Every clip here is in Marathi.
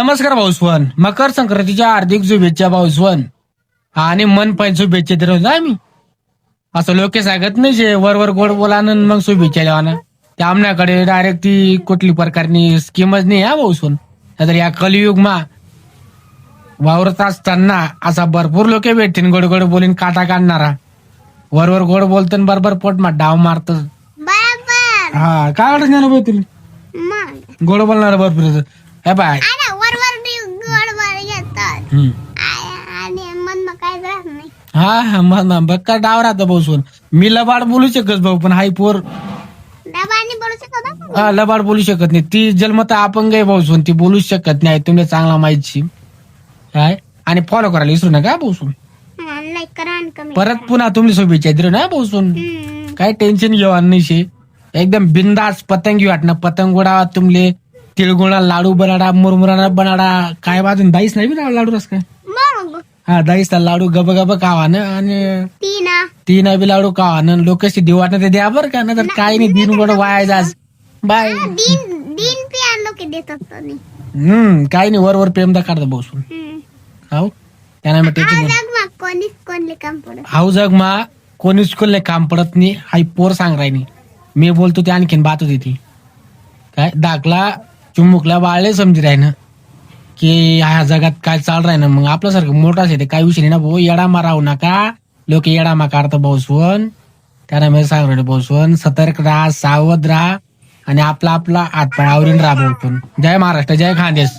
नमस्कार भाऊ स्वन मकर संक्रांतीच्या हार्दिक शुभेच्छा भाऊ स्वन आणि मन पण शुभेच्छा देत आम्ही असं लोक सांगत नाही जे वर वर गोड बोला मग शुभेच्छा द्यावा ना. त्या आमच्याकडे डायरेक्ट ती कुठली प्रकारनी स्कीमच नाही हा भाऊ स्वन नाहीतर या कलियुगमा वावरत असताना असा भरपूर लोक भेटतील गोड गोड बोलीन काटा काढणारा. वर वर गोड बोलतो बरोबर पोट मा डाव मारत हा काय अडचण तुला? गोड बोलणार भरपूर हे बाय. आणि मन मग काय राहत नाही. हा हा मग मग. बघ का डाव राहतो बसून मी लबाड बोलू शकत भाऊ पण हाय पोर. डबानी बोलू शकत? हा, लबाड बोलू शकत नाही. ती जन्मत अपंग आहे भाऊसून ती बोलूच शकत नाही. तुम्ही चांगला माहिती. काय आणि फॉलो करायला विसरू नका हा, लाईक करा आणि कमेंट परत पुन्हा तुम्ही शुभेच्छा दिलो ना हम्म. काय टेन्शन घेवा नाही शे. एकदम बिंदास पतंगी वाटणं. पतंग उडावा तुमले तिळगुळा लाडू बनाडा मुरमुरा बनाडा. काय बाजून दाईस नाही बी लाडू रस काय? हा दाईस लाडू गब गब खावा ना आणि तीन. तीन बी लाडू खावा ना लोक दिव वाटणं ते द्या बरं का नाही तर काय नाही दिन गोड वाया जास. बाय. दिन दिन पे आणलो की देतात तुम्ही हम्म काय नाही वर वर प्रेम दा काढतो बसून हम्म. हाव? त्याने आज मग कोणीच कोणले काम पडत हाव जग मा कोणीच कोणले काम पडत नाही. हाय पोर सांग राहिनी मी बोलतो ते आणखीन बात होती ती. काय? दाखला चुमुकला बाळले समजी राही ना? की ह्या जगात काय चाल राही ना मग आपल्यासारखं मोठा असेल ते काय विषय नाही ना भाऊ? येडामा राहू नका. लोक येडामा काढतो भाऊसवन त्याने मी सांग भाऊसवन सतर्क राहा सावध राहा. आणि आपला आपला हातपाय आवरून राहा भाऊ पण जय महाराष्ट्र जय खानदेश.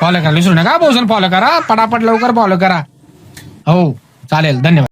फॉलो करा. विसरू नका भाऊसन फॉलो करा. पटापट लवकर फॉलो करा. हो चालेल. धन्यवाद.